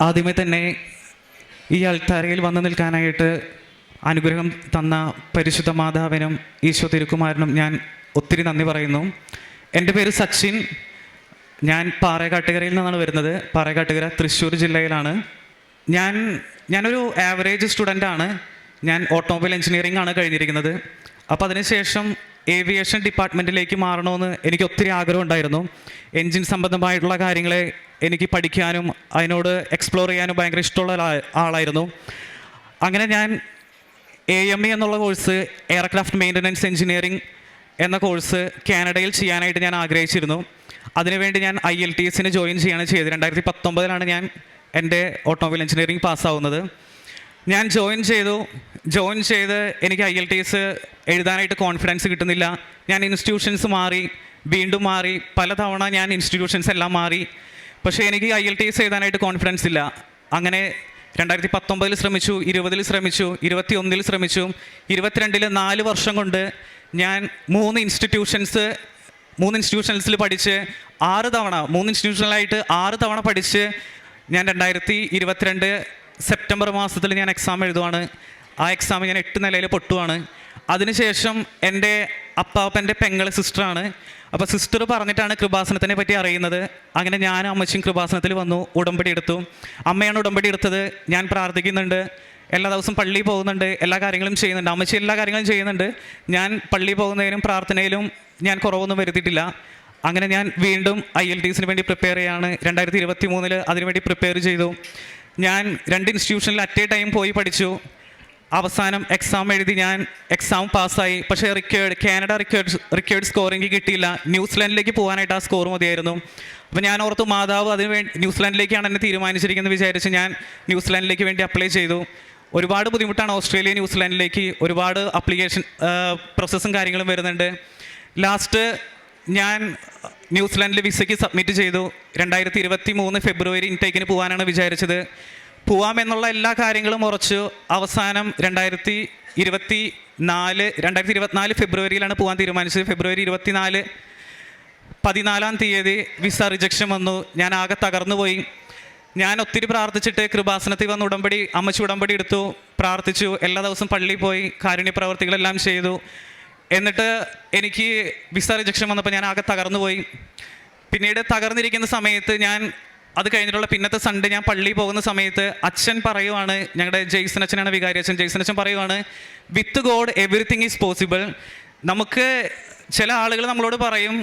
ആദ്യമേ തന്നെ ഈ അൾത്താരയിൽ വന്നു നിൽക്കാനായിട്ട് അനുഗ്രഹം തന്ന പരിശുദ്ധ മാതാവിനും ഈശോ തിരുക്കുമാരനും ഞാൻ ഒത്തിരി നന്ദി പറയുന്നു. എന്റെ പേര് സച്ചിൻ. ഞാൻ പാറേക്കാട്ടുകരയിൽ നിന്നാണ് വരുന്നത്. പാറേക്കാട്ടുകര തൃശ്ശൂർ ജില്ലയിലാണ്. ഞാൻ ഞാനൊരു ആവറേജ് സ്റ്റുഡന്റാണ് ഞാൻ ഓട്ടോമൊബൈൽ എഞ്ചിനീയറിംഗ് ആണ് കഴിഞ്ഞിരിക്കുന്നത്. അപ്പോൾ അതിനുശേഷം ഏവിയേഷൻ ഡിപ്പാർട്ട്മെന്റിലേക്ക് മാറണമെന്ന് എനിക്ക് ഒത്തിരി ആഗ്രഹം ഉണ്ടായിരുന്നു എൻജിൻ സംബന്ധമായിട്ടുള്ള കാര്യങ്ങളെ എനിക്ക് പഠിക്കാനും അതിനോട് എക്സ്പ്ലോർ ചെയ്യാനും ഭയങ്കര ഇഷ്ടമുള്ള ആളായിരുന്നു. അങ്ങനെ ഞാൻ എ എം ഇ എന്നുള്ള കോഴ്സ് എയർക്രാഫ്റ്റ് മെയിന്റനൻസ് എഞ്ചിനീയറിംഗ് എന്ന കോഴ്സ് കാനഡയിൽ ചെയ്യാനായിട്ട് ഞാൻ ആഗ്രഹിച്ചിരുന്നു. അതിനുവേണ്ടി ഞാൻ ഐ എൽ ടി എസിന് ജോയിൻ ചെയ്യാണ് ചെയ്തത്. രണ്ടായിരത്തി പത്തൊമ്പതിലാണ് ഞാൻ എന്റെ ഓട്ടോമൊബൈൽ എഞ്ചിനീയറിംഗ് പാസ്സാവുന്നത് ഞാൻ ജോയിൻ ചെയ്തു. ജോയിൻ ചെയ്ത് എനിക്ക് ഐ എൽ ടി എസ് എഴുതാനായിട്ട് കോൺഫിഡൻസ് കിട്ടുന്നില്ല. ഞാൻ ഇൻസ്റ്റിറ്റ്യൂഷൻസ് മാറി വീണ്ടും മാറി. പലതവണ ഞാൻ ഇൻസ്റ്റിറ്റ്യൂഷൻസ് എല്ലാം മാറി. പക്ഷേ എനിക്ക് ഐ എൽ ടി എസ് എഴുതാനായിട്ട് കോൺഫിഡൻസ് ഇല്ല. അങ്ങനെ രണ്ടായിരത്തി പത്തൊമ്പതിൽ ശ്രമിച്ചു ഇരുപതിൽ ശ്രമിച്ചു ഇരുപത്തി ഒന്നിൽ ശ്രമിച്ചു. ഇരുപത്തിരണ്ടിൽ നാല് വർഷം കൊണ്ട് ഞാൻ മൂന്ന് ഇൻസ്റ്റിറ്റ്യൂഷൻസ് മൂന്ന് ഇൻസ്റ്റിറ്റ്യൂഷൻസിൽ പഠിച്ച് ആറ് തവണ മൂന്ന് ഇൻസ്റ്റിറ്റ്യൂഷനിലായിട്ട് ആറ് തവണ പഠിച്ച് ഞാൻ രണ്ടായിരത്തി ഇരുപത്തിരണ്ട് സെപ്റ്റംബർ മാസത്തിൽ ഞാൻ എക്സാം എഴുതുവാണ്. ആ എക്സാം ഞാൻ എട്ട് നിലയിൽ പൊട്ടുവാണ്. അതിനുശേഷം എന്റെ അപ്പാപ്പന്റെ പെങ്ങളെ സിസ്റ്ററാണ് അപ്പോൾ സിസ്റ്റർ പറഞ്ഞിട്ടാണ് കൃപാസനത്തിനെ പറ്റി അറിയുന്നത്. അങ്ങനെ ഞാൻ അമ്മച്ചും കൃപാസനത്തിൽ വന്നു ഉടമ്പടി എടുത്തു. അമ്മയാണ് ഉടമ്പടി എടുത്തത്. ഞാൻ പ്രാർത്ഥിക്കുന്നുണ്ട്. എല്ലാ ദിവസവും പള്ളിയിൽ പോകുന്നുണ്ട്. എല്ലാ കാര്യങ്ങളും ചെയ്യുന്നുണ്ട്. അമ്മച്ചി എല്ലാ കാര്യങ്ങളും ചെയ്യുന്നുണ്ട്. ഞാൻ പള്ളിയിൽ പോകുന്നതിനും പ്രാർത്ഥനയിലും ഞാൻ കുറവൊന്നും വരുത്തിയിട്ടില്ല. അങ്ങനെ ഞാൻ വീണ്ടും ഐ എൽ ടി എസിന് വേണ്ടി പ്രിപ്പയർ ചെയ്യാണ്. രണ്ടായിരത്തി ഇരുപത്തി മൂന്നിൽ അതിനുവേണ്ടി പ്രിപ്പയർ ചെയ്തു. ഞാൻ രണ്ട് ഇൻസ്റ്റിറ്റ്യൂഷനിൽ അറ്റ് എ ടൈം പോയി പഠിച്ചു. അവസാനം എക്സാം എഴുതി ഞാൻ എക്സാം പാസ്സായി. പക്ഷേ റിക്വേർഡ് കാനഡ റിക്വേർഡ് റിക്വേർഡ് എനിക്ക് കിട്ടിയില്ല. ന്യൂസിലാൻഡിലേക്ക് പോകാനായിട്ട് ആ സ്കോർ മതിയായിരുന്നു. അപ്പോൾ ഞാൻ ഓർത്തു മാതാവ് അതിന് വേണ്ടി ന്യൂസിലാൻഡിലേക്കാണ് എന്നെ തീരുമാനിച്ചിരിക്കുന്നത് വിചാരിച്ച് ഞാൻ ന്യൂസിലാൻഡിലേക്ക് വേണ്ടി അപ്ലൈ ചെയ്തു. ഒരുപാട് ബുദ്ധിമുട്ടാണ് ഓസ്ട്രേലിയ ന്യൂസിലാൻഡിലേക്ക്. ഒരുപാട് അപ്ലിക്കേഷൻ പ്രോസസ്സും കാര്യങ്ങളും വരുന്നുണ്ട്. ലാസ്റ്റ് ഞാൻ ന്യൂസിലാൻഡിൽ വിസയ്ക്ക് സബ്മിറ്റ് ചെയ്തു. രണ്ടായിരത്തി ഇരുപത്തി മൂന്ന് ഫെബ്രുവരി ഇൻടേക്കിന് പോകാനാണ് വിചാരിച്ചത്. പോവാമെന്നുള്ള എല്ലാ കാര്യങ്ങളും ഉറച്ചു അവസാനം രണ്ടായിരത്തി ഇരുപത്തി നാല് രണ്ടായിരത്തി ഇരുപത്തിനാല് ഫെബ്രുവരിയിലാണ് പോകാൻ തീരുമാനിച്ചത്. ഫെബ്രുവരി ഇരുപത്തിനാല് പതിനാലാം തീയതി വിസ റിജക്ഷൻ വന്നു. ഞാൻ ആകെ തകർന്നുപോയി ഞാൻ ഒത്തിരി പ്രാർത്ഥിച്ചിട്ട് കൃപാസനത്തിൽ വന്ന് ഉടമ്പടി അമ്മച്ചി ഉടമ്പടി എടുത്തു. പ്രാർത്ഥിച്ചു. എല്ലാ ദിവസവും പള്ളിയിൽ പോയി. കാരുണ്യ പ്രവർത്തികളെല്ലാം ചെയ്തു. എന്നിട്ട് എനിക്ക് വിസ റിജക്ഷൻ വന്നപ്പോൾ ഞാൻ ആകെ തകർന്നു പോയി പിന്നീട് തകർന്നിരിക്കുന്ന സമയത്ത് ഞാൻ അത് കഴിഞ്ഞിട്ടുള്ള പിന്നത്തെ സൺഡേ ഞാൻ പള്ളിയിൽ പോകുന്ന സമയത്ത് അച്ഛൻ പറയുവാണ് ഞങ്ങളുടെ ജെയ്സൺ അച്ഛനാണ് വികാരി അച്ഛൻ ജെയ്സൺ അച്ഛൻ പറയുവാണ് with God everything is possible നമുക്ക് ചില ആളുകൾ നമ്മളോട് പറയും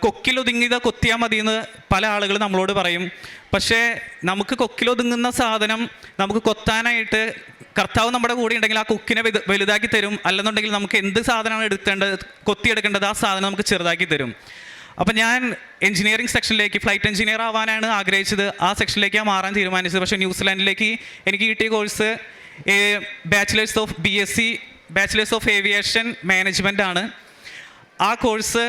കൊക്കിലൊതുങ്ങിയത് കൊത്തിയാൽ മതി എന്ന് പല ആളുകൾ നമ്മളോട് പറയും. പക്ഷേ നമുക്ക് കൊക്കിലൊതുങ്ങുന്ന സാധനം നമുക്ക് കൊത്താനായിട്ട് കർത്താവ് നമ്മുടെ കൂടെ ഉണ്ടെങ്കിൽ ആ കൊക്കിനെ വലുതാക്കി തരും. അല്ലെന്നുണ്ടെങ്കിൽ നമുക്ക് എന്ത് സാധനമാണ് എടുക്കേണ്ടത് കൊത്തിയെടുക്കേണ്ടത് ആ സാധനം നമുക്ക് ചെറുതാക്കി തരും. അപ്പം ഞാൻ എഞ്ചിനീയറിംഗ് സെക്ഷനിലേക്ക് ഫ്ലൈറ്റ് എഞ്ചിനീയർ ആവാനാണ് ആഗ്രഹിച്ചത്. ആ സെക്ഷനിലേക്കാണ് മാറാൻ തീരുമാനിച്ചത്. പക്ഷേ ന്യൂസിലാൻഡിലേക്ക് എനിക്ക് കിട്ടിയ course bachelors of B S C bachelors of aviation management ആണ്. ആ കോഴ്സ്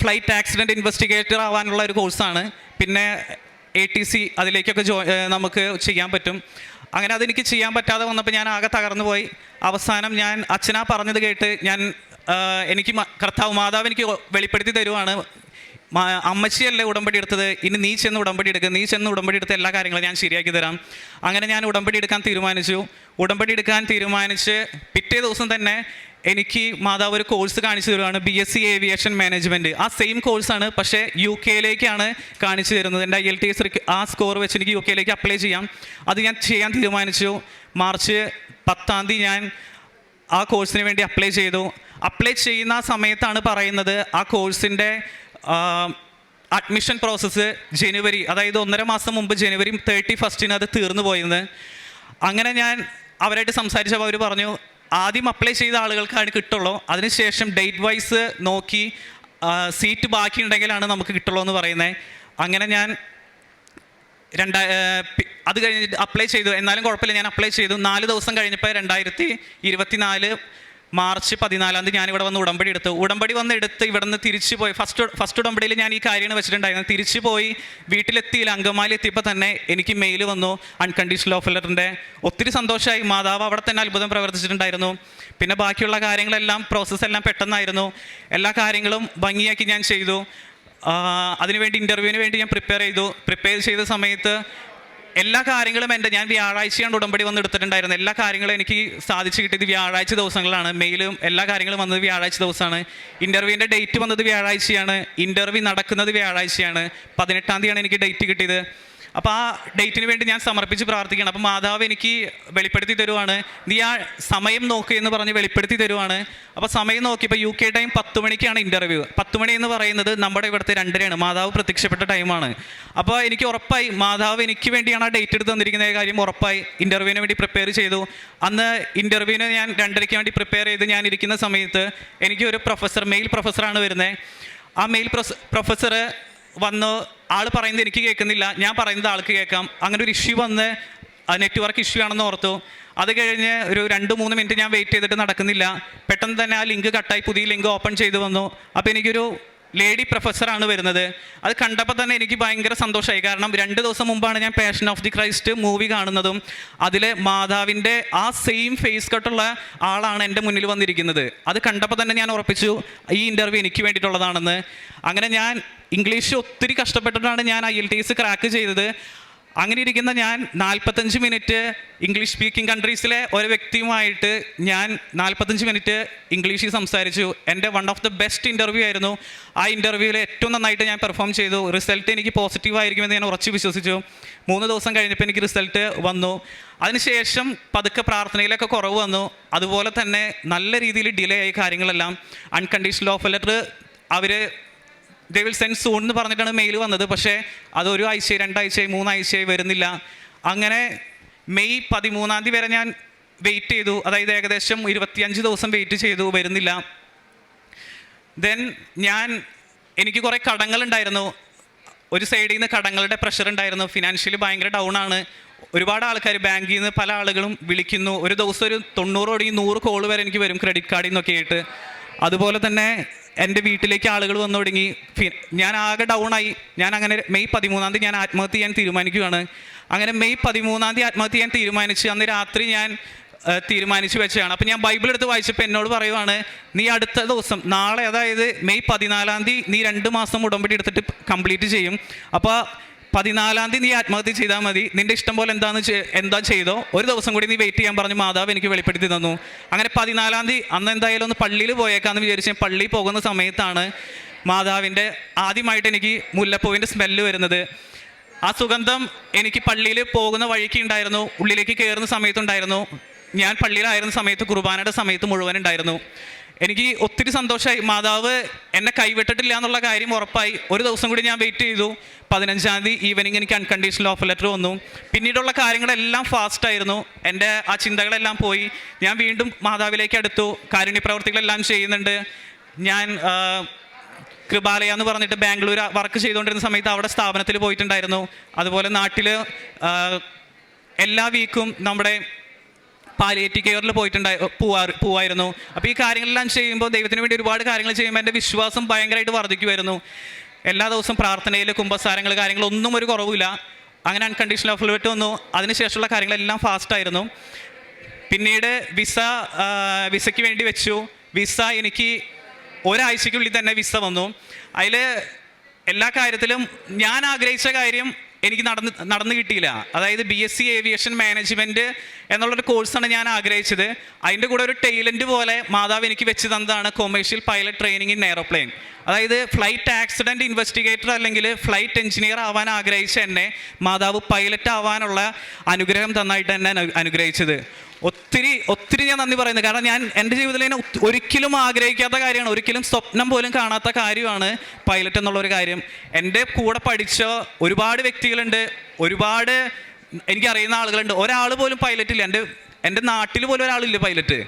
ഫ്ലൈറ്റ് ആക്സിഡന്റ് ഇൻവെസ്റ്റിഗേറ്റർ ആവാനുള്ള ഒരു കോഴ്സാണ് പിന്നെ എ ടി സി അതിലേക്കൊക്കെ ജോ നമുക്ക് ചെയ്യാൻ പറ്റും. അങ്ങനെ അതെനിക്ക് ചെയ്യാൻ പറ്റാതെ വന്നപ്പോൾ ഞാൻ ആകെ തകർന്നു പോയി. അവസാനം ഞാൻ അച്ഛനാ പറഞ്ഞത് കേട്ട് ഞാൻ എനിക്ക് കർത്താവ് മാതാവ് എനിക്ക് വെളിപ്പെടുത്തി തരുവാണ്. അമ്മച്ചിയല്ലേ ഉടമ്പടി എടുത്തത്? ഇനി നീ ചെന്ന് ഉടമ്പടി എടുക്കുക നീ ചെന്ന് ഉടമ്പടി എടുത്ത എല്ലാ കാര്യങ്ങളും ഞാൻ ശരിയാക്കി തരാം. അങ്ങനെ ഞാൻ ഉടമ്പടി എടുക്കാൻ തീരുമാനിച്ചു. ഉടമ്പടി എടുക്കാൻ തീരുമാനിച്ച് പിറ്റേ ദിവസം തന്നെ എനിക്ക് മാതാവ് ഒരു കോഴ്സ് കാണിച്ചു തരുവാണ് B S C aviation management ആ സെയിം കോഴ്സാണ് പക്ഷേ യു കെയിലേക്കാണ് കാണിച്ചു തരുന്നത്. എന്റെ ഐ എൽ ടി എസ് ആ സ്കോർ വെച്ച് എനിക്ക് യു കെയിലേക്ക് അപ്ലൈ ചെയ്യാം. അത് ഞാൻ ചെയ്യാൻ തീരുമാനിച്ചു. മാർച്ച് പത്താം തീയതി ഞാൻ ആ കോഴ്സിന് വേണ്ടി അപ്ലൈ ചെയ്തു. അപ്ലൈ ചെയ്യുന്ന സമയത്താണ് പറയുന്നത് ആ കോഴ്സിന്റെ അഡ്മിഷൻ പ്രോസസ്സ് ജനുവരി അതായത് ഒന്നര മാസം മുമ്പ് ജനുവരി തേർട്ടി ഫസ്റ്റിന് അത് തീർന്നു പോയെന്ന്. അങ്ങനെ ഞാൻ അവരായിട്ട് സംസാരിച്ചപ്പോൾ അവർ പറഞ്ഞു ആദ്യം അപ്ലൈ ചെയ്ത ആളുകൾക്കാണ് കിട്ടുള്ളൂ. അതിനുശേഷം ഡേറ്റ് വൈസ് നോക്കി സീറ്റ് ബാക്കി ഉണ്ടെങ്കിലാണ് നമുക്ക് കിട്ടുള്ളൂ എന്ന് പറയുന്നത് അങ്ങനെ ഞാൻ രണ്ടാ അത് കഴിഞ്ഞിട്ട് അപ്ലൈ ചെയ്തു. എന്നാലും കുഴപ്പമില്ല ഞാൻ അപ്ലൈ ചെയ്തു. നാല് ദിവസം കഴിഞ്ഞപ്പോൾ രണ്ടായിരത്തി ഇരുപത്തിനാല് മാർച്ച് പതിനാലാം തീയതി ഞാനിവിടെ വന്ന് ഉടമ്പടി എടുത്തു. ഉടമ്പടി വന്ന് എടുത്ത് ഇവിടുന്ന് തിരിച്ചു പോയി. ഫസ്റ്റ് ഫസ്റ്റ് ഉടമ്പടിയിൽ ഞാൻ ഈ കാര്യമാണ് വെച്ചിട്ടുണ്ടായിരുന്നത് തിരിച്ചു പോയി വീട്ടിലെത്തിയില്ല. അങ്കമാലി എത്തിയപ്പോൾ തന്നെ എനിക്ക് മെയിൽ വന്നു. അൺകണ്ടീഷണൽ ഓഫ് ലെറ്ററിന്റെ ഒത്തിരി സന്തോഷമായി മാതാവ് അവിടെ തന്നെ അത്ഭുതം പ്രവർത്തിച്ചിട്ടുണ്ടായിരുന്നു. പിന്നെ ബാക്കിയുള്ള കാര്യങ്ങളെല്ലാം പ്രോസസ്സ് എല്ലാം പെട്ടെന്നായിരുന്നു. എല്ലാ കാര്യങ്ങളും ഭംഗിയാക്കി ഞാൻ ചെയ്തു. അതിനുവേണ്ടി ഇന്റർവ്യൂവിന് വേണ്ടി ഞാൻ പ്രിപ്പയർ ചെയ്തു. പ്രിപ്പയർ ചെയ്ത സമയത്ത് എല്ലാ കാര്യങ്ങളും എന്റെ ഞാൻ വ്യാഴാഴ്ചയാണ് ഉടമ്പടി വന്ന് എടുത്തിട്ടുണ്ടായിരുന്നത്. എല്ലാ കാര്യങ്ങളും എനിക്ക് സാധിച്ചു കിട്ടിയത് വ്യാഴാഴ്ച ദിവസങ്ങളാണ് മെയിലും എല്ലാ കാര്യങ്ങളും വന്നത് വ്യാഴാഴ്ച ദിവസമാണ്. ഇന്റർവ്യൂവിന്റെ ഡേറ്റ് വന്നത് വ്യാഴാഴ്ചയാണ്. ഇന്റർവ്യൂ നടക്കുന്നത് വ്യാഴാഴ്ചയാണ്. പതിനെട്ടാം തീയതിയാണ് എനിക്ക് ഡേറ്റ് കിട്ടിയത്. അപ്പോൾ ആ ഡേറ്റിന് വേണ്ടി ഞാൻ സമർപ്പിച്ച് പ്രാർത്ഥിക്കണം അപ്പോൾ മാതാവ് എനിക്ക് വെളിപ്പെടുത്തി തരുവാണ്. നീ ആ സമയം നോക്ക് എന്ന് പറഞ്ഞ് വെളിപ്പെടുത്തി തരുവാണ്. അപ്പോൾ സമയം നോക്കിയപ്പോൾ യു കെ ടൈം പത്ത് മണിക്കാണ് ഇന്റർവ്യൂ പത്ത് മണി എന്ന് പറയുന്നത് നമ്മുടെ ഇവിടുത്തെ രണ്ടരയാണ്. മാതാവ് പ്രത്യക്ഷപ്പെട്ട ടൈമാണ് അപ്പോൾ എനിക്ക് ഉറപ്പായി മാതാവ് എനിക്ക് വേണ്ടിയാണ് ആ ഡേറ്റ് എടുത്ത് തന്നിരിക്കുന്ന കാര്യം ഉറപ്പായി. ഇന്റർവ്യൂവിന് വേണ്ടി പ്രിപ്പയർ ചെയ്തു. അന്ന് ഇന്റർവ്യൂവിന് ഞാൻ രണ്ടരയ്ക്ക് വേണ്ടി പ്രിപ്പയർ ചെയ്ത് ഞാൻ ഇരിക്കുന്ന സമയത്ത് എനിക്ക് ഒരു പ്രൊഫസർ മെയിൽ പ്രൊഫസറാണ് വരുന്നത് ആ മെയിൽ പ്രൊഫസർ വന്ന് ആൾ പറയുന്നത് എനിക്ക് കേൾക്കുന്നില്ല. ഞാൻ പറയുന്നത് ആൾക്ക് കേൾക്കാം. അങ്ങനെ ഒരു ഇഷ്യൂ വന്ന് നെറ്റ്വർക്ക് ഇഷ്യൂ ആണെന്ന് ഓർത്തു. അത് കഴിഞ്ഞ് ഒരു രണ്ട് മൂന്ന് മിനിറ്റ് ഞാൻ വെയിറ്റ് ചെയ്തിട്ട് നടക്കുന്നില്ല. പെട്ടെന്ന് തന്നെ ആ ലിങ്ക് കട്ടായി പുതിയ ലിങ്ക് ഓപ്പൺ ചെയ്ത് വന്നു. അപ്പോൾ എനിക്കൊരു ലേഡി പ്രൊഫസറാണ് വരുന്നത്. അത് കണ്ടപ്പോൾ തന്നെ എനിക്ക് ഭയങ്കര സന്തോഷമായി. കാരണം രണ്ട് ദിവസം മുമ്പാണ് ഞാൻ passion of the Christ movie കാണുന്നതും അതിലെ മാതാവിന്റെ ആ സെയിം ഫേസ് കട്ടുള്ള ആളാണ് എന്റെ മുന്നിൽ വന്നിരിക്കുന്നത്. അത് കണ്ടപ്പോൾ തന്നെ ഞാൻ ഉറപ്പിച്ചു ഈ ഇന്റർവ്യൂ എനിക്ക് വേണ്ടിയിട്ടുള്ളതാണെന്ന്. അങ്ങനെ ഞാൻ ഇംഗ്ലീഷ് ഒത്തിരി കഷ്ടപ്പെട്ടിട്ടാണ് ഞാൻ I L T S crack ചെയ്തത്. അങ്ങനെ ഇരിക്കുന്ന ഞാൻ നാൽപ്പത്തഞ്ച് മിനിറ്റ് ഇംഗ്ലീഷ് സ്പീക്കിംഗ് കൺട്രീസിലെ ഒരു വ്യക്തിയുമായിട്ട് ഞാൻ നാൽപ്പത്തഞ്ച് മിനിറ്റ് ഇംഗ്ലീഷിൽ സംസാരിച്ചു. എന്റെ one of the best interview ആയിരുന്നു. ആ ഇന്റർവ്യൂവിൽ ഏറ്റവും നന്നായിട്ട് ഞാൻ പെർഫോം ചെയ്തു. റിസൾട്ട് എനിക്ക് പോസിറ്റീവ് ആയിരിക്കുമെന്ന് ഞാൻ ഉറച്ചു വിശ്വസിച്ചു. മൂന്ന് ദിവസം കഴിഞ്ഞപ്പോൾ എനിക്ക് റിസൾട്ട് വന്നു. അതിനുശേഷം പതുക്കെ പ്രാർത്ഥനയിലൊക്കെ കുറവ് വന്നു. അതുപോലെ തന്നെ നല്ല രീതിയിൽ ഡിലേ ആയി കാര്യങ്ങളെല്ലാം അൺകണ്ടീഷണൽ ഓഫ് ലെറ്റർ അവർ ദേ വിൽ സെൻഡ് സൂൺ എന്ന് പറഞ്ഞിട്ടാണ് മെയിൽ വന്നത്. പക്ഷേ അത് ഒരു ആഴ്ചയായി രണ്ടാഴ്ചയായി മൂന്നാഴ്ചയായി വരുന്നില്ല. അങ്ങനെ മെയ് പതിമൂന്നാം തീയതി വരെ ഞാൻ വെയിറ്റ് ചെയ്തു. അതായത് ഏകദേശം ഇരുപത്തിയഞ്ച് ദിവസം വെയിറ്റ് ചെയ്തു വരുന്നില്ല. ദെൻ ഞാൻ എനിക്ക് കുറേ കടങ്ങളുണ്ടായിരുന്നു. ഒരു സൈഡിൽ നിന്ന് കടങ്ങളുടെ പ്രഷർ ഉണ്ടായിരുന്നു. ഫിനാൻഷ്യലി ഭയങ്കര ഡൗൺ ആണ്. ഒരുപാട് ആൾക്കാർ ബാങ്കിൽ നിന്ന് പല ആളുകളും വിളിക്കുന്നു. ഒരു ദിവസം ഒരു തൊണ്ണൂറ് കോടി നൂറ് കോൾ വരെ എനിക്ക് വരും ക്രെഡിറ്റ് കാർഡിൽ നിന്നൊക്കെ ആയിട്ട്. അതുപോലെ തന്നെ എന്റെ വീട്ടിലേക്ക് ആളുകൾ വന്നു തുടങ്ങി. ഞാൻ ആകെ ഡൗൺ ആയി. ഞാൻ അങ്ങനെ മെയ് പതിമൂന്നാം തീയതി ഞാൻ ആത്മഹത്യ ചെയ്യാൻ തീരുമാനിക്കുകയാണ്. അങ്ങനെ മെയ് പതിമൂന്നാം തീയതി ആത്മഹത്യ ചെയ്യാൻ തീരുമാനിച്ച് അന്ന് രാത്രി ഞാൻ തീരുമാനിച്ചു വെച്ചതാണ്. അപ്പം ഞാൻ ബൈബിൾ എടുത്ത് വായിച്ചപ്പോൾ എന്നോട് പറയുവാണ് നീ അടുത്ത ദിവസം നാളെ അതായത് മെയ് പതിനാലാം തീയതി നീ രണ്ട് മാസം ഉടമ്പടി എടുത്തിട്ട് കംപ്ലീറ്റ് ചെയ്യും. അപ്പോൾ പതിനാലാം തീയതി നീ ആത്മഹത്യ ചെയ്താൽ മതി. നിന്റെ ഇഷ്ടം പോലെ എന്താന്ന് എന്താ ചെയ്തോ? ഒരു ദിവസം കൂടി നീ വെയിറ്റ് ചെയ്യാൻ പറഞ്ഞു മാതാവ് എനിക്ക് വെളിപ്പെടുത്തി തന്നു. അങ്ങനെ പതിനാലാം തീയതി അന്ന് എന്തായാലും ഒന്ന് പള്ളിയിൽ പോയേക്കാന്ന് വിചാരിച്ച് പള്ളിയിൽ പോകുന്ന സമയത്താണ് മാതാവിന്റെ ആദ്യമായിട്ട് എനിക്ക് മുല്ലപ്പൂവിന്റെ സ്മെല്ല് വരുന്നത്. ആ സുഗന്ധം എനിക്ക് പള്ളിയിൽ പോകുന്ന വഴിക്ക് ഉണ്ടായിരുന്നു. ഉള്ളിലേക്ക് കയറുന്ന സമയത്തുണ്ടായിരുന്നു. ഞാൻ പള്ളിയിലായിരുന്ന സമയത്ത് കുർബാനയുടെ സമയത്ത് മുഴുവൻ ഉണ്ടായിരുന്നു. എനിക്ക് ഒത്തിരി സന്തോഷമായി മാതാവ് എന്നെ കൈവിട്ടിട്ടില്ല എന്നുള്ള കാര്യം ഉറപ്പായി. ഒരു ദിവസം കൂടി ഞാൻ വെയിറ്റ് ചെയ്തു. പതിനഞ്ചാം തീയതി ഈവനിങ് എനിക്ക് അൺകണ്ടീഷണൽ ഓഫർ ലെറ്റർ വന്നു. പിന്നീടുള്ള കാര്യങ്ങളെല്ലാം ഫാസ്റ്റായിരുന്നു എന്റെ ആ ചിന്തകളെല്ലാം പോയി. ഞാൻ വീണ്ടും മാതാവിലേക്ക് അടുത്തു. കാരുണ്യ പ്രവർത്തികളെല്ലാം ചെയ്യുന്നുണ്ട്. ഞാൻ കൃപാലയ എന്ന് പറഞ്ഞിട്ട് ബാംഗ്ലൂർ വർക്ക് ചെയ്തുകൊണ്ടിരുന്ന സമയത്ത് അവിടെ സ്ഥാപനത്തിൽ പോയിട്ടുണ്ടായിരുന്നു. അതുപോലെ നാട്ടിൽ എല്ലാ വീക്കും നമ്മുടെ പാലിയേറ്റീവ് കെയറിൽ പോയിട്ടുണ്ടായി പോവാ പോവായിരുന്നു. അപ്പോൾ ഈ കാര്യങ്ങളെല്ലാം ചെയ്യുമ്പോൾ ദൈവത്തിന് വേണ്ടി ഒരുപാട് കാര്യങ്ങൾ ചെയ്യുമ്പോൾ എന്റെ വിശ്വാസം ഭയങ്കരമായിട്ട് വർദ്ധിക്കുമായിരുന്നു എല്ലാ ദിവസവും പ്രാർത്ഥനയിൽ കുംഭസാരങ്ങൾ കാര്യങ്ങളൊന്നും ഒരു കുറവില്ല അങ്ങനെ അൺകണ്ടീഷണൽ ഓഫ് ലിമിറ്റ് വന്നു. അതിനുശേഷമുള്ള കാര്യങ്ങളെല്ലാം ഫാസ്റ്റായിരുന്നു പിന്നീട് വിസ വിസയ്ക്ക് വേണ്ടി വെച്ചു. വിസ എനിക്ക് ഒരാഴ്ചയ്ക്കുള്ളിൽ തന്നെ വിസ വന്നു. അതിൽ എല്ലാ കാര്യത്തിലും ഞാൻ ആഗ്രഹിച്ച കാര്യം എനിക്ക് നടന്ന് നടന്നു കിട്ടിയില്ല. അതായത് B S C aviation management എന്നുള്ളൊരു കോഴ്സാണ് ഞാൻ ആഗ്രഹിച്ചത്. അതിന്റെ കൂടെ ഒരു ടൈലന്റ് പോലെ മാതാവ് എനിക്ക് വെച്ച് തന്നതാണ് commercial pilot training in aeroplane അതായത് ഫ്ലൈറ്റ് ആക്സിഡന്റ് ഇൻവെസ്റ്റിഗേറ്റർ അല്ലെങ്കിൽ ഫ്ലൈറ്റ് എഞ്ചിനീയർ ആവാൻ ആഗ്രഹിച്ച എന്നെ മാതാവ് പൈലറ്റ് ആവാനുള്ള അനുഗ്രഹം തന്നായിട്ട് എന്നെ അനു- അനുഗ്രഹിച്ചത്. ഒത്തിരി ഒത്തിരി ഞാൻ നന്ദി പറയുന്നത് കാരണം ഞാൻ എന്റെ ജീവിതത്തിൽ ഞാൻ ഒരിക്കലും ആഗ്രഹിക്കാത്ത കാര്യമാണ്. ഒരിക്കലും സ്വപ്നം പോലും കാണാത്ത കാര്യമാണ് പൈലറ്റ് എന്നുള്ള ഒരു കാര്യം. എന്റെ കൂടെ പഠിച്ച ഒരുപാട് വ്യക്തികളുണ്ട്. ഒരുപാട് എനിക്കറിയുന്ന ആളുകളുണ്ട്. ഒരാൾ പോലും പൈലറ്റ് ഇല്ല. എന്റെ എന്റെ നാട്ടിൽ പോലും ഒരാളില്ല പൈലറ്റ്.